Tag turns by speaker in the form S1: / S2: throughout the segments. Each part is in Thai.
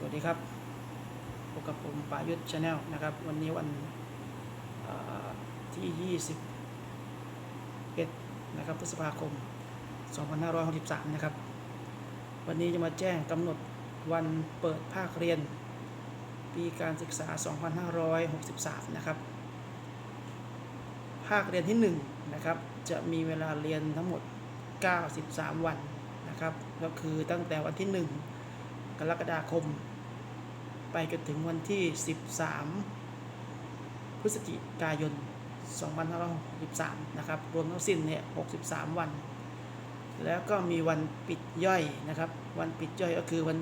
S1: สวัสดีครับพบกับผมปายุทธชาแนลนะครับ วันนี้วันที่ 21 นะครับพฤษภาคม 2563 นะครับ วันนี้จะมาแจ้งกำหนดวันเปิดภาคเรียน ปีการศึกษา 2563 นะครับ ภาคเรียนที่ 1 นะครับ จะมีเวลาเรียนทั้งหมด 93 วันนะครับ ก็คือตั้งแต่วันที่ 1 กรกฎาคม ไปจนถึงวันที่ 13 พฤศจิกายน 2563 นะครับ รวมทั้งสิ้นเนี่ย 63 วัน แล้วก็มีวันปิดย่อยนะครับ วันปิดย่อยก็คือวัน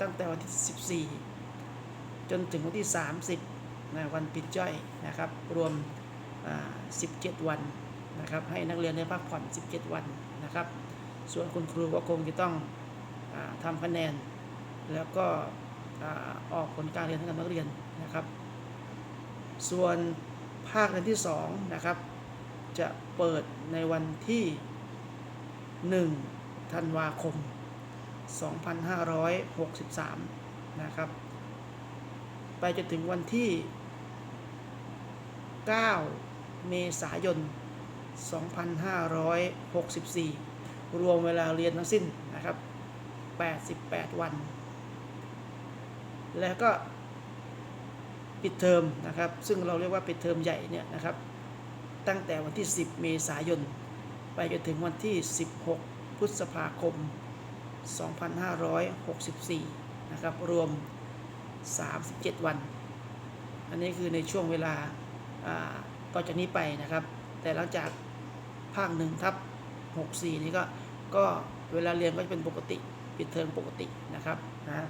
S1: ตั้งแต่วันที่ 14 จนถึงวันที่ 30นะวันปิดย่อยนะครับ รวม 17 วันนะครับ ให้นักเรียนได้พักผ่อน 17 วันนะครับ ส่วนคุณครูก็คงจะต้องอทำคะแนน แล้วก็อออกผลการเรียนให้กับนักเรียนนะครับ ส่วนภาคเรียนที่2นะครับ จะเปิดในวันที่ 1 ธันวาคม 2563 นะครับ ไปจนถึงวันที่ 9 เมษายน 2564 รวมเวลาเรียนทั้งสิ้นนะครับ 88 วัน แล้วก็ปิดเทอมนะครับ ซึ่งเราเรียกว่าปิดเทอมใหญ่เนี่ยนะครับ ตั้งแต่วันที่ 10 เมษายน ไปจนถึงวันที่ 16 พฤษภาคม 2564 นะครับ รวม 37 วัน อันนี้คือในช่วงเวลาอ่าต่อจากนี้ไปนะครับ แต่หลังจากภาคหนึ่งทับ 64 นี้ก็ก็เวลาเรียนก็จะเป็นปกติ ปิดเทอมปกตินะครับนะ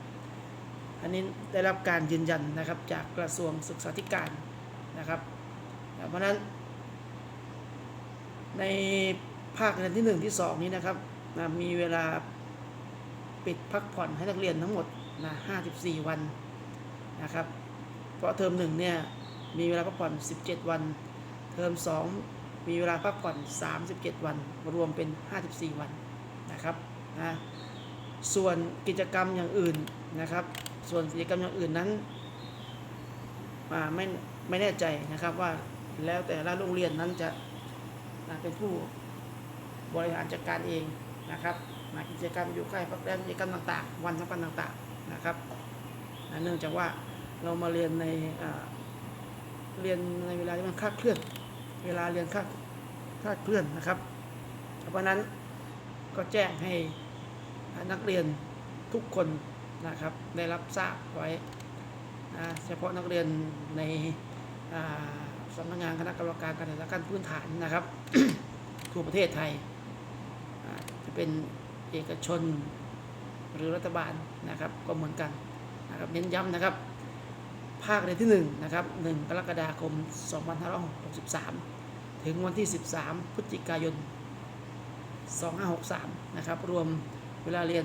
S1: อันนี้ได้รับการยืนยันนะครับจากกระทรวงศึกษาธิการนะครับเพราะฉะนั้น ในภาคเรียนที่ 1 ที่ 2 นี้นะครับนะมีเวลาปิดพักผ่อนให้นักเรียนทั้งหมดนะ54 วันนะครับ เพราะเทอม1เนี่ยมีเวลาพักผ่อน 17 วัน เทอม 2 มีเวลาพักผ่อน 37 วัน รวมเป็น 54 วันนะครับนะส่วนกิจกรรมอย่างอื่นนะครับ ส่วนกิจกรรมอย่างอื่นนั้นอ่าไม่ไม่แน่ใจนะครับว่าแล้วแต่ละโรงเรียนนั้นจะเป็นผู้บริหารจัดการเองนะครับกิจกรรมอยู่ใกล้พักแรมกิจกรรมต่างๆ วันสำคัญต่างๆนะครับเนื่องจากว่าเรามาเรียนในเรียนในเวลาที่มันคาดเคลื่อน เวลาเรียนคาดคาดเคลื่อนนะครับเพราะนั้นก็แจ้งให้นักเรียนทุกคน นะครับ ได้รับทราบไว้นะเฉพาะนักเรียนในสำนักงานคณะกรรมการการศึกษาขั้นพื้นฐานนะครับ ทั่วประเทศไทยจะเป็นเอกชนหรือรัฐบาลนะครับก็เหมือนกันนะครับเน้นย้ำนะครับ ภาคเรียนที่1นะครับ1กรกฎาคม 2563 ถึงวันที่ 13 พฤศจิกายน 2563 นะครับ รวมเวลาเรียน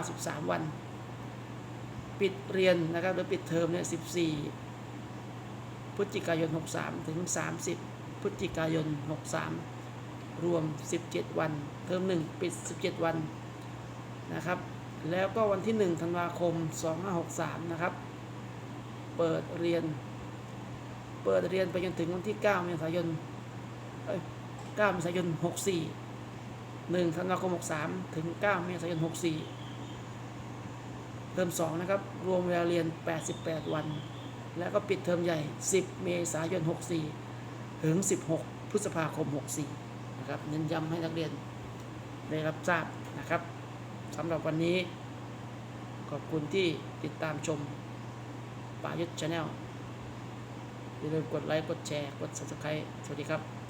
S1: 93 วัน ปิดเรียนนะครับหรือปิดเทอมเนี่ย14พฤศจิกายน 63 ถึง 30 พฤศจิกายน 63 รวม 17 วัน เทอม1 ปิด 17 วันนะครับ แล้วก็วันที่ 1 ธันวาคม 2563 นะครับ เปิดเรียน เปิดเรียนไปจนถึงวันที่ 9 เมษายน9เมษายน 64 1 ธันวาคม 63 ถึง 9 เมษายน 64 เทอม2นะครับ รวมเวลาเรียน 88 วัน แล้วก็ปิดเทอมใหญ่ 10 เมษายน 64 ถึง 16 พฤษภาคม 64 นะครับ เน้นย้ำให้นักเรียนได้รับทราบนะครับสำหรับวันนี้ ขอบคุณที่ติดตามชมป่ายุทธชาแนลอย่าลืมกดไลค์ กดแชร์ กด subscribe สวัสดีครับ